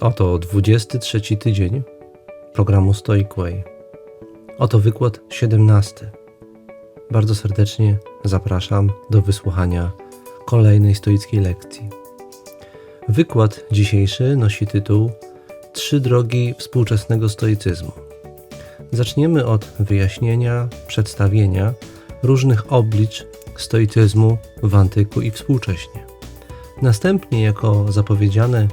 Oto 23 tydzień programu Stoic Way. Oto wykład 17. Bardzo serdecznie zapraszam do wysłuchania kolejnej stoickiej lekcji. Wykład dzisiejszy nosi tytuł Trzy drogi współczesnego stoicyzmu. Zaczniemy od wyjaśnienia, przedstawienia różnych oblicz stoicyzmu w antyku i współcześnie. Następnie, jako zapowiedziane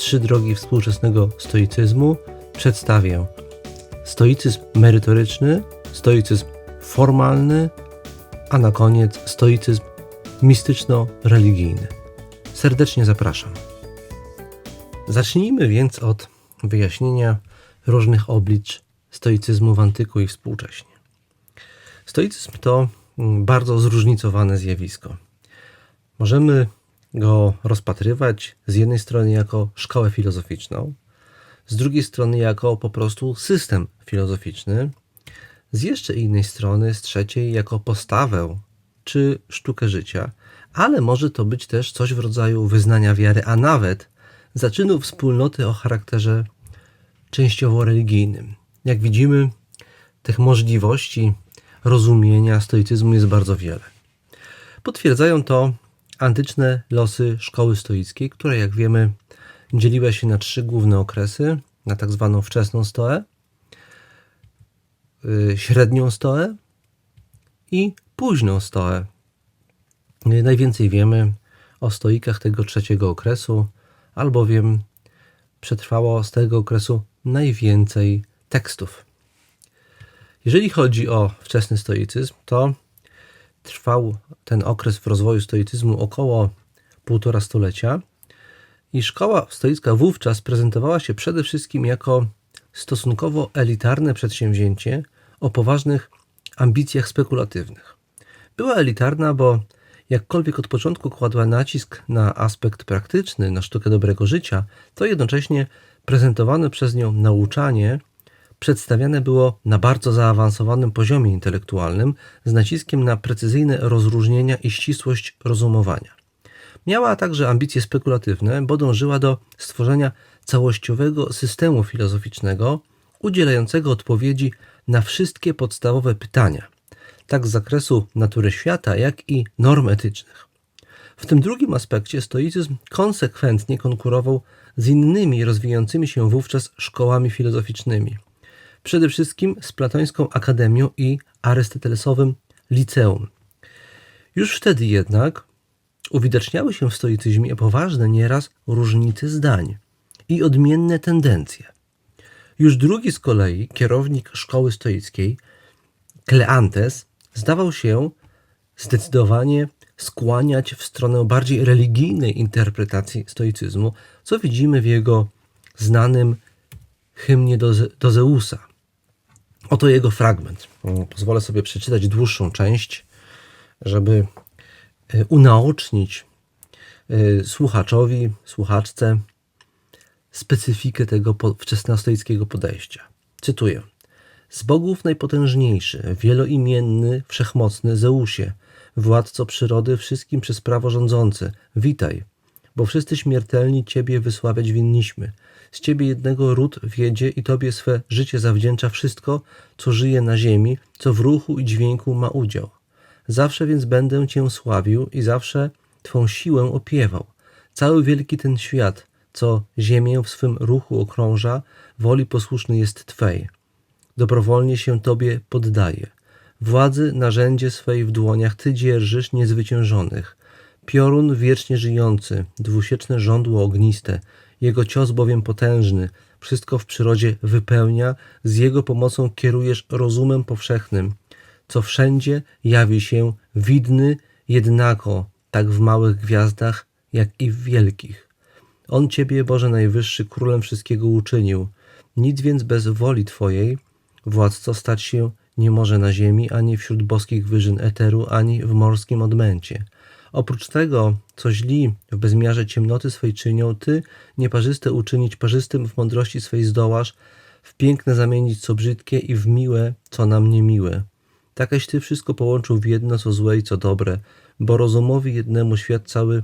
trzy drogi współczesnego stoicyzmu, przedstawię stoicyzm merytoryczny, stoicyzm formalny, a na koniec stoicyzm mistyczno-religijny. Serdecznie zapraszam. Zacznijmy więc od wyjaśnienia różnych oblicz stoicyzmu w antyku i współcześnie. Stoicyzm to bardzo zróżnicowane zjawisko. Możemy go rozpatrywać z jednej strony jako szkołę filozoficzną, z drugiej strony jako po prostu system filozoficzny, z jeszcze innej strony, z trzeciej, jako postawę czy sztukę życia, ale może to być też coś w rodzaju wyznania wiary, a nawet zaczynu wspólnoty o charakterze częściowo religijnym. Jak widzimy, tych możliwości rozumienia stoicyzmu jest bardzo wiele. Potwierdzają to antyczne losy szkoły stoickiej, która, jak wiemy, dzieliła się na trzy główne okresy: na tak zwaną wczesną stoę, y, średnią stoę i późną stoę. Najwięcej wiemy o stoikach tego trzeciego okresu, albowiem przetrwało z tego okresu najwięcej tekstów. Jeżeli chodzi o wczesny stoicyzm, to trwał ten okres w rozwoju stoicyzmu około półtora stulecia i szkoła stoicka wówczas prezentowała się przede wszystkim jako stosunkowo elitarne przedsięwzięcie o poważnych ambicjach spekulatywnych. Była elitarna, bo jakkolwiek od początku kładła nacisk na aspekt praktyczny, na sztukę dobrego życia, to jednocześnie prezentowane przez nią nauczanie przedstawiane było na bardzo zaawansowanym poziomie intelektualnym z naciskiem na precyzyjne rozróżnienia i ścisłość rozumowania. Miała także ambicje spekulatywne, bo dążyła do stworzenia całościowego systemu filozoficznego udzielającego odpowiedzi na wszystkie podstawowe pytania, tak z zakresu natury świata, jak i norm etycznych. W tym drugim aspekcie stoicyzm konsekwentnie konkurował z innymi rozwijającymi się wówczas szkołami filozoficznymi – przede wszystkim z platońską akademią i arystotelesowym liceum. Już wtedy jednak uwidaczniały się w stoicyzmie poważne nieraz różnice zdań i odmienne tendencje. Już drugi z kolei kierownik szkoły stoickiej, Kleantes, zdawał się zdecydowanie skłaniać w stronę bardziej religijnej interpretacji stoicyzmu, co widzimy w jego znanym hymnie do, do Zeusa. Oto jego fragment. Pozwolę sobie przeczytać dłuższą część, żeby e, unaocznić e, słuchaczowi, słuchaczce specyfikę tego wczesnostoickiego podejścia. Cytuję. Z bogów najpotężniejszy, wieloimienny, wszechmocny Zeusie, władco przyrody wszystkim przez prawo rządzący, witaj, bo wszyscy śmiertelni Ciebie wysławiać winniśmy – z ciebie jednego ród wiedzie i tobie swe życie zawdzięcza wszystko, co żyje na ziemi, co w ruchu i dźwięku ma udział. Zawsze więc będę cię sławił i zawsze twą siłę opiewał. Cały wielki ten świat, co ziemię w swym ruchu okrąża, woli posłuszny jest Twej. Dobrowolnie się Tobie poddaje. Władzy narzędzie swej w dłoniach Ty dzierżysz niezwyciężonych. Piorun wiecznie żyjący, dwusieczne żądło ogniste, jego cios bowiem potężny, wszystko w przyrodzie wypełnia, z Jego pomocą kierujesz rozumem powszechnym, co wszędzie jawi się widny jednako, tak w małych gwiazdach, jak i w wielkich. On Ciebie, Boże Najwyższy, królem wszystkiego uczynił. Nic więc bez woli Twojej, władco, stać się nie może na ziemi, ani wśród boskich wyżyn eteru, ani w morskim odmęcie. Oprócz tego, co źli w bezmiarze ciemnoty swej czynią, ty nieparzyste uczynić parzystym w mądrości swej zdołasz, w piękne zamienić co brzydkie i w miłe, co nam niemiłe. Takeś ty wszystko połączył w jedno, co złe i co dobre, bo rozumowi jednemu świat cały,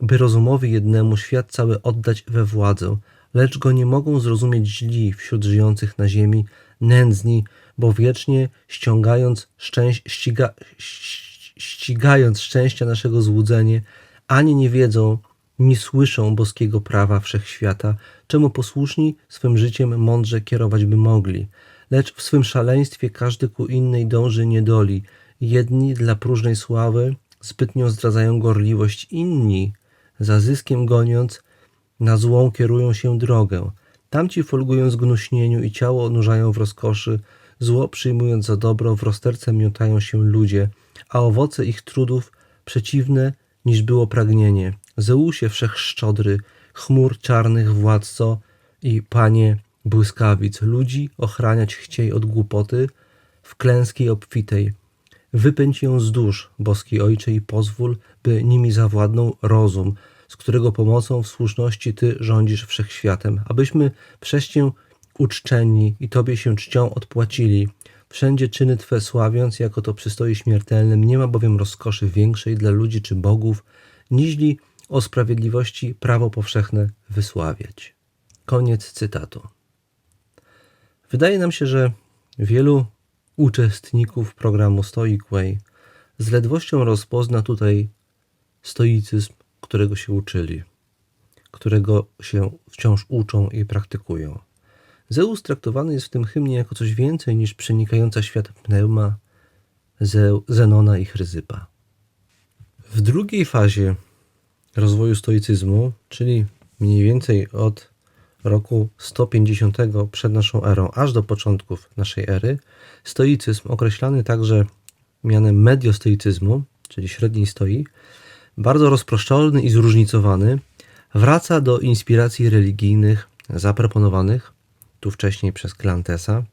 by rozumowi jednemu świat cały oddać we władzę, lecz go nie mogą zrozumieć źli wśród żyjących na ziemi, nędzni, bo wiecznie ściągając szczęś, ściga, ś- ścigając szczęścia naszego złudzenie, ani nie wiedzą, nie słyszą boskiego prawa wszechświata, czemu posłuszni swym życiem mądrze kierować by mogli. Lecz w swym szaleństwie każdy ku innej dąży niedoli. Jedni dla próżnej sławy zbytnio zdradzają gorliwość, inni za zyskiem goniąc na złą kierują się drogę. Tamci folgują zgnuśnieniu i ciało onurzają w rozkoszy, zło przyjmując za dobro, w rozterce miotają się ludzie, a owoce ich trudów przeciwne niż było pragnienie. Zeusie wszechszczodry, chmur czarnych władco i panie błyskawic, ludzi ochraniać chciej od głupoty w klęskiej obfitej. Wypędź ją z dusz, boski Ojcze, i pozwól, by nimi zawładnął rozum, z którego pomocą w słuszności Ty rządzisz wszechświatem, abyśmy przez Cię uczczeni i Tobie się czcią odpłacili. Wszędzie czyny Twe sławiąc, jako to przystoi śmiertelnym, nie ma bowiem rozkoszy większej dla ludzi czy bogów, niźli o sprawiedliwości prawo powszechne wysławiać. Koniec cytatu. Wydaje nam się, że wielu uczestników programu Stoic Way z ledwością rozpozna tutaj stoicyzm, którego się uczyli, którego się wciąż uczą i praktykują. Zeus traktowany jest w tym hymnie jako coś więcej niż przenikająca świat pneuma Ze- Zenona i Chryzypa. W drugiej fazie rozwoju stoicyzmu, czyli mniej więcej od roku 150 przed naszą erą, aż do początków naszej ery, stoicyzm, określany także mianem mediostoicyzmu, czyli średniej stoi, bardzo rozproszczony i zróżnicowany, wraca do inspiracji religijnych zaproponowanych tu wcześniej przez Klantesa,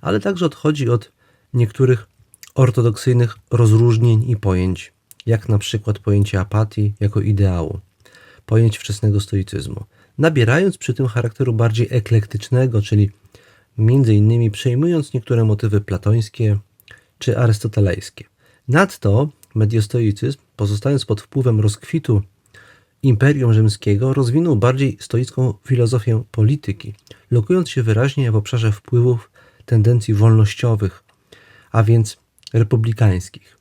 ale także odchodzi od niektórych ortodoksyjnych rozróżnień i pojęć, jak na przykład pojęcie apatii jako ideału, pojęć wczesnego stoicyzmu, nabierając przy tym charakteru bardziej eklektycznego, czyli między innymi przejmując niektóre motywy platońskie czy arystotelejskie. Nadto mediostoicyzm, pozostając pod wpływem rozkwitu Imperium Rzymskiego, rozwinął bardziej stoicką filozofię polityki, lokując się wyraźnie w obszarze wpływów tendencji wolnościowych, a więc republikańskich.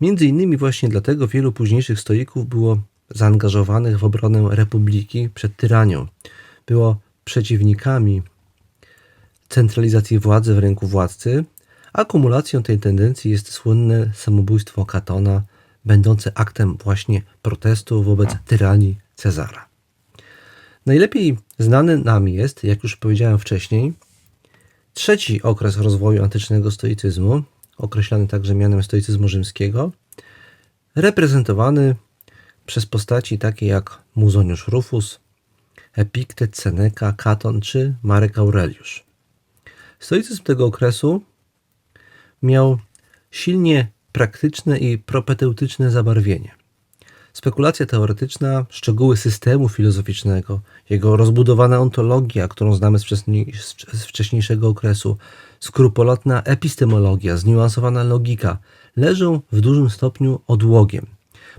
Między innymi właśnie dlatego wielu późniejszych stoików było zaangażowanych w obronę republiki przed tyranią. Było przeciwnikami centralizacji władzy w ręku władcy. Akumulacją tej tendencji jest słynne samobójstwo Katona, będące aktem właśnie protestu wobec tyranii Cezara. Najlepiej znany nam jest, jak już powiedziałem wcześniej, trzeci okres rozwoju antycznego stoicyzmu, określany także mianem stoicyzmu rzymskiego, reprezentowany przez postaci takie jak Muzoniusz Rufus, Epiktet, Seneca, Katon czy Marek Aureliusz. Stoicyzm tego okresu miał silnie praktyczne i propedeutyczne zabarwienie. Spekulacja teoretyczna, szczegóły systemu filozoficznego, jego rozbudowana ontologia, którą znamy z, wcześniej, z wcześniejszego okresu, skrupulatna epistemologia, zniuansowana logika leżą w dużym stopniu odłogiem.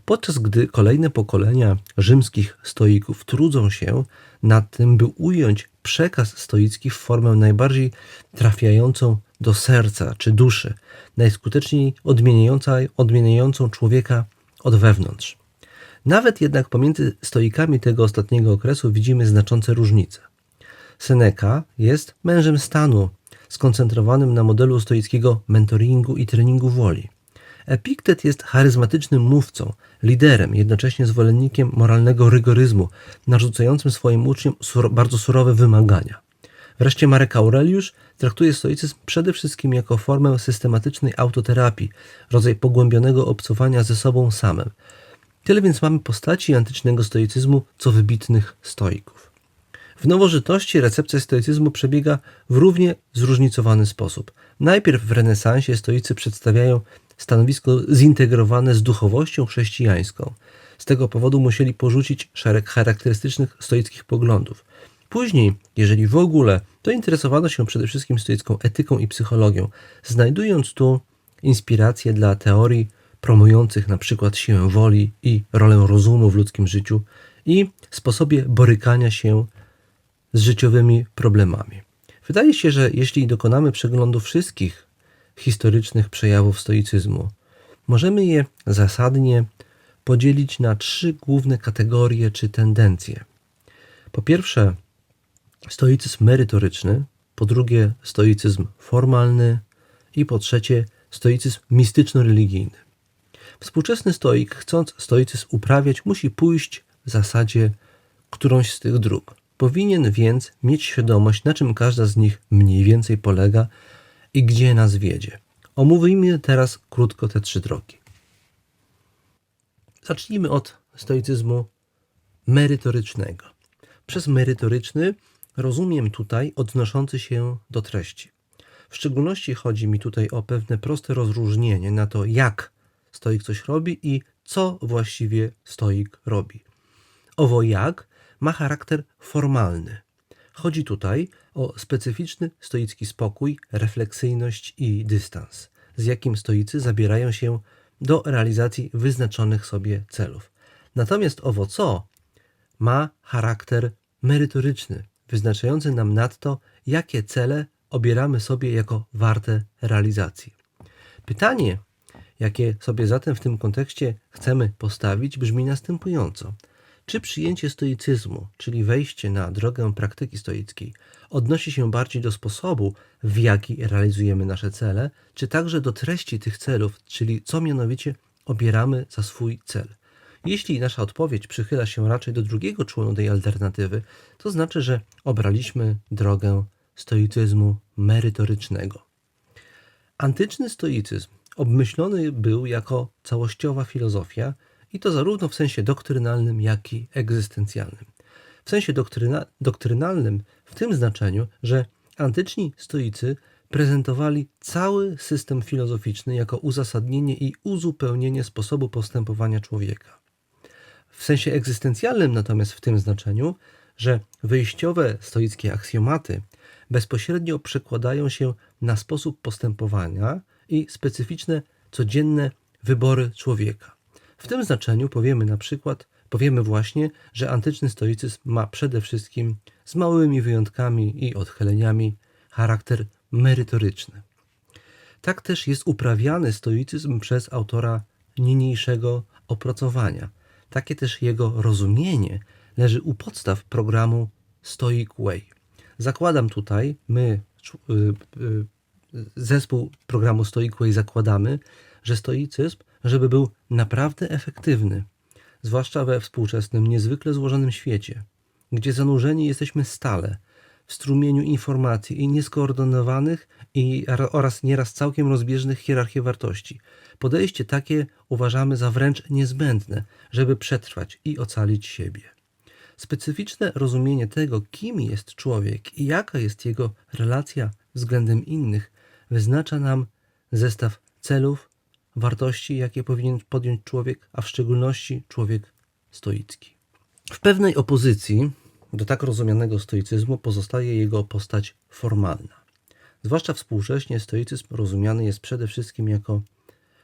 Podczas gdy kolejne pokolenia rzymskich stoików trudzą się nad tym, by ująć przekaz stoicki w formę najbardziej trafiającą do serca czy duszy, najskuteczniej odmieniającą człowieka od wewnątrz. Nawet jednak pomiędzy stoikami tego ostatniego okresu widzimy znaczące różnice. Seneca jest mężem stanu, skoncentrowanym na modelu stoickiego mentoringu i treningu woli. Epiktet jest charyzmatycznym mówcą, liderem, jednocześnie zwolennikiem moralnego rygoryzmu, narzucającym swoim uczniom sur bardzo surowe wymagania. Wreszcie Marek Aureliusz traktuje stoicyzm przede wszystkim jako formę systematycznej autoterapii, rodzaj pogłębionego obcowania ze sobą samym. Tyle więc mamy postaci antycznego stoicyzmu, co wybitnych stoików. W nowożytności recepcja stoicyzmu przebiega w równie zróżnicowany sposób. Najpierw w renesansie stoicy przedstawiają stanowisko zintegrowane z duchowością chrześcijańską. Z tego powodu musieli porzucić szereg charakterystycznych stoickich poglądów. Później, jeżeli w ogóle, to interesowano się przede wszystkim stoicką etyką i psychologią, znajdując tu inspiracje dla teorii promujących na przykład siłę woli i rolę rozumu w ludzkim życiu i sposobie borykania się z życiowymi problemami. Wydaje się, że jeśli dokonamy przeglądu wszystkich historycznych przejawów stoicyzmu, możemy je zasadnie podzielić na trzy główne kategorie czy tendencje. Po pierwsze, stoicyzm merytoryczny, po drugie, stoicyzm formalny i po trzecie, stoicyzm mistyczno-religijny. Współczesny stoik, chcąc stoicyzm uprawiać, musi pójść w zasadzie którąś z tych dróg. Powinien więc mieć świadomość, na czym każda z nich mniej więcej polega i gdzie nas wiedzie. Omówimy teraz krótko te trzy drogi. Zacznijmy od stoicyzmu merytorycznego. Przez merytoryczny rozumiem tutaj odnoszący się do treści. W szczególności chodzi mi tutaj o pewne proste rozróżnienie na to, jak stoik coś robi i co właściwie stoik robi. Owo jak ma charakter formalny. Chodzi tutaj o specyficzny stoicki spokój, refleksyjność i dystans, z jakim stoicy zabierają się do realizacji wyznaczonych sobie celów. Natomiast owo co ma charakter merytoryczny, wyznaczający nam nadto, jakie cele obieramy sobie jako warte realizacji. Pytanie, jakie sobie zatem w tym kontekście chcemy postawić, brzmi następująco. Czy przyjęcie stoicyzmu, czyli wejście na drogę praktyki stoickiej, odnosi się bardziej do sposobu, w jaki realizujemy nasze cele, czy także do treści tych celów, czyli co mianowicie obieramy za swój cel? Jeśli nasza odpowiedź przychyla się raczej do drugiego członu tej alternatywy, to znaczy, że obraliśmy drogę stoicyzmu merytorycznego. Antyczny stoicyzm obmyślony był jako całościowa filozofia, i to zarówno w sensie doktrynalnym, jak i egzystencjalnym. W sensie doktryna, doktrynalnym w tym znaczeniu, że antyczni stoicy prezentowali cały system filozoficzny jako uzasadnienie i uzupełnienie sposobu postępowania człowieka. W sensie egzystencjalnym natomiast w tym znaczeniu, że wyjściowe stoickie aksjomaty bezpośrednio przekładają się na sposób postępowania i specyficzne codzienne wybory człowieka. W tym znaczeniu powiemy na przykład, powiemy właśnie, że antyczny stoicyzm ma przede wszystkim z małymi wyjątkami i odchyleniami charakter merytoryczny. Tak też jest uprawiany stoicyzm przez autora niniejszego opracowania. Takie też jego rozumienie leży u podstaw programu Stoic Way. Zakładam tutaj, my, y, y, zespół programu Stoic Way, zakładamy, że stoicyzm żeby był naprawdę efektywny, zwłaszcza we współczesnym, niezwykle złożonym świecie, gdzie zanurzeni jesteśmy stale w strumieniu informacji i nieskoordynowanych i, oraz nieraz całkiem rozbieżnych hierarchii wartości. Podejście takie uważamy za wręcz niezbędne, żeby przetrwać i ocalić siebie. Specyficzne rozumienie tego, kim jest człowiek i jaka jest jego relacja względem innych, wyznacza nam zestaw celów, wartości, jakie powinien podjąć człowiek, a w szczególności człowiek stoicki. W pewnej opozycji do tak rozumianego stoicyzmu pozostaje jego postać formalna. Zwłaszcza współcześnie stoicyzm rozumiany jest przede wszystkim jako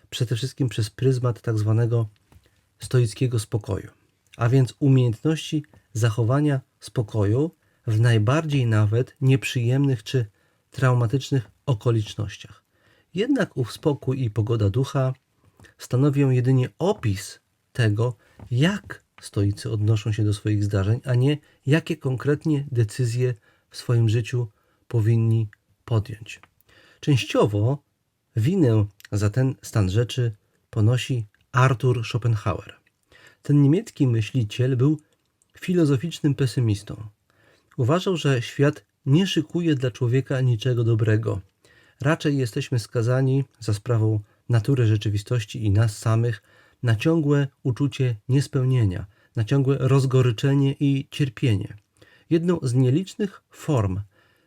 przede wszystkim przez pryzmat tak zwanego stoickiego spokoju, a więc umiejętności zachowania spokoju w najbardziej nawet nieprzyjemnych czy traumatycznych okolicznościach. Jednak ów spokój i pogoda ducha stanowią jedynie opis tego, jak stoicy odnoszą się do swoich zdarzeń, a nie jakie konkretnie decyzje w swoim życiu powinni podjąć. Częściowo winę za ten stan rzeczy ponosi Arthur Schopenhauer. Ten niemiecki myśliciel był filozoficznym pesymistą. Uważał, że świat nie szykuje dla człowieka niczego dobrego Raczej jesteśmy skazani za sprawą natury rzeczywistości i nas samych na ciągłe uczucie niespełnienia, na ciągłe rozgoryczenie i cierpienie. Jedną z nielicznych form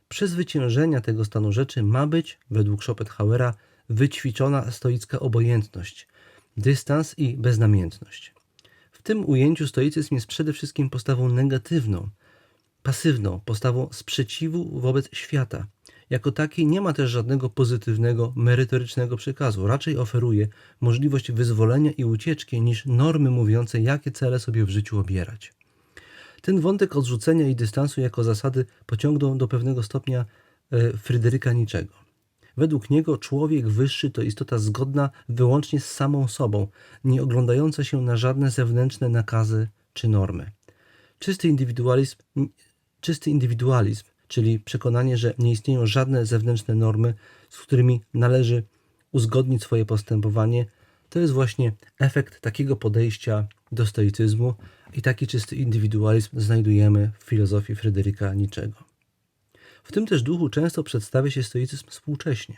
przezwyciężenia tego stanu rzeczy ma być, według Schopenhauera, wyćwiczona stoicka obojętność, dystans i beznamiętność. W tym ujęciu stoicyzm jest przede wszystkim postawą negatywną, pasywną, postawą sprzeciwu wobec świata, jako taki nie ma też żadnego pozytywnego, merytorycznego przekazu. Raczej oferuje możliwość wyzwolenia i ucieczki niż normy mówiące, jakie cele sobie w życiu obierać. Ten wątek odrzucenia i dystansu jako zasady pociągnął do pewnego stopnia e, Fryderyka Niczego. Według niego człowiek wyższy to istota zgodna wyłącznie z samą sobą, nie oglądająca się na żadne zewnętrzne nakazy czy normy. Czysty indywidualizm, czysty indywidualizm, czyli przekonanie, że nie istnieją żadne zewnętrzne normy, z którymi należy uzgodnić swoje postępowanie, to jest właśnie efekt takiego podejścia do stoicyzmu i taki czysty indywidualizm znajdujemy w filozofii Fryderyka Niczego. W tym też duchu często przedstawia się stoicyzm współcześnie.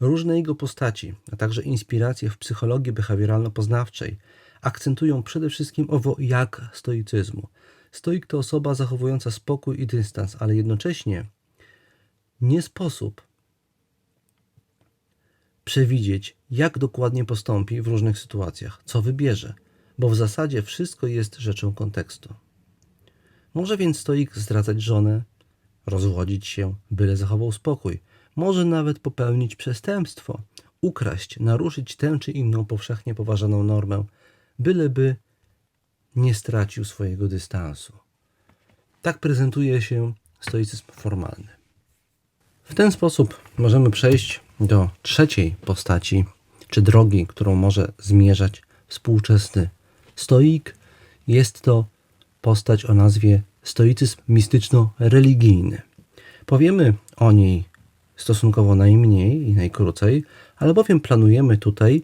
Różne jego postaci, a także inspiracje w psychologii behawioralno-poznawczej akcentują przede wszystkim owo jak stoicyzmu. Stoik to osoba zachowująca spokój i dystans, ale jednocześnie nie sposób przewidzieć, jak dokładnie postąpi w różnych sytuacjach, co wybierze, bo w zasadzie wszystko jest rzeczą kontekstu. Może więc stoik zdradzać żonę, rozwodzić się, byle zachował spokój, może nawet popełnić przestępstwo, ukraść, naruszyć tę czy inną powszechnie poważaną normę, byleby nie stracił swojego dystansu. Tak prezentuje się stoicyzm formalny. W ten sposób możemy przejść do trzeciej postaci, czy drogi, którą może zmierzać współczesny stoik. Jest to postać o nazwie stoicyzm mistyczno-religijny. Powiemy o niej stosunkowo najmniej i najkrócej, albowiem planujemy tutaj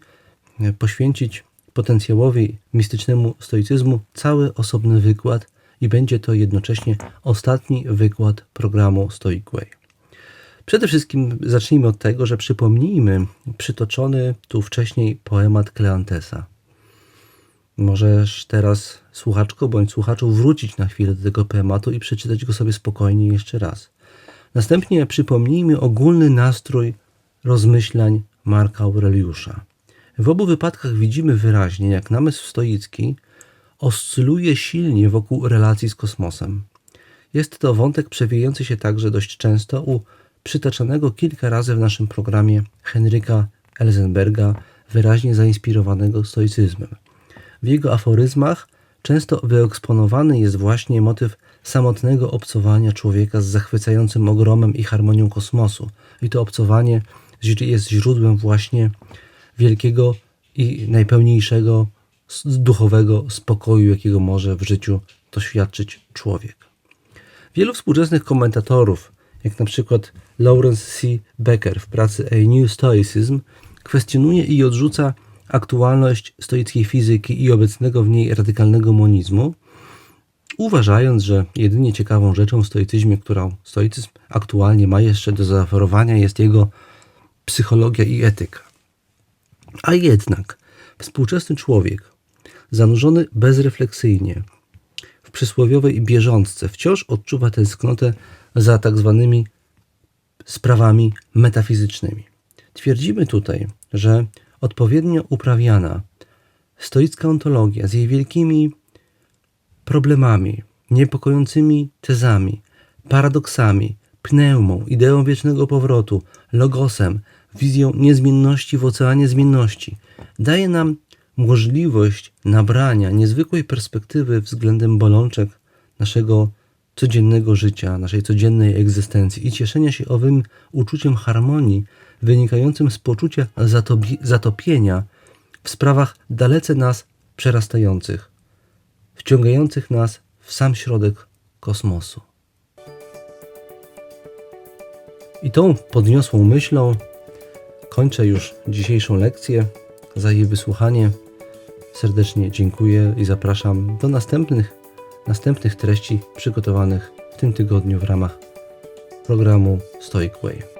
poświęcić potencjałowi mistycznemu stoicyzmu cały osobny wykład i będzie to jednocześnie ostatni wykład programu Stoic Way. Przede wszystkim zacznijmy od tego, że przypomnijmy przytoczony tu wcześniej poemat Kleantesa. Możesz teraz, słuchaczko bądź słuchaczu, wrócić na chwilę do tego poematu i przeczytać go sobie spokojnie jeszcze raz. Następnie przypomnijmy ogólny nastrój rozmyślań Marka Aureliusza. W obu wypadkach widzimy wyraźnie, jak namysł stoicki oscyluje silnie wokół relacji z kosmosem. Jest to wątek przewijający się także dość często u przytaczanego kilka razy w naszym programie Henryka Elzenberga, wyraźnie zainspirowanego stoicyzmem. W jego aforyzmach często wyeksponowany jest właśnie motyw samotnego obcowania człowieka z zachwycającym ogromem i harmonią kosmosu. I to obcowanie jest źródłem właśnie wielkiego i najpełniejszego duchowego spokoju, jakiego może w życiu doświadczyć człowiek. Wielu współczesnych komentatorów, jak na przykład Lawrence C. Becker w pracy A New Stoicism, kwestionuje i odrzuca aktualność stoickiej fizyki i obecnego w niej radykalnego monizmu, uważając, że jedynie ciekawą rzeczą w stoicyzmie, którą stoicyzm aktualnie ma jeszcze do zaoferowania, jest jego psychologia i etyka. A jednak współczesny człowiek, zanurzony bezrefleksyjnie w przysłowiowej bieżątce, wciąż odczuwa tęsknotę za tak zwanymi sprawami metafizycznymi. Twierdzimy tutaj, że odpowiednio uprawiana stoicka ontologia z jej wielkimi problemami, niepokojącymi tezami, paradoksami, pneumą, ideą wiecznego powrotu, logosem, wizją niezmienności w oceanie zmienności, daje nam możliwość nabrania niezwykłej perspektywy względem bolączek naszego codziennego życia, naszej codziennej egzystencji i cieszenia się owym uczuciem harmonii wynikającym z poczucia zatopienia w sprawach dalece nas przerastających, wciągających nas w sam środek kosmosu. I tą podniosłą myślą kończę już dzisiejszą lekcję. Za jej wysłuchanie serdecznie dziękuję i zapraszam do następnych, następnych treści przygotowanych w tym tygodniu w ramach programu Stoic Way.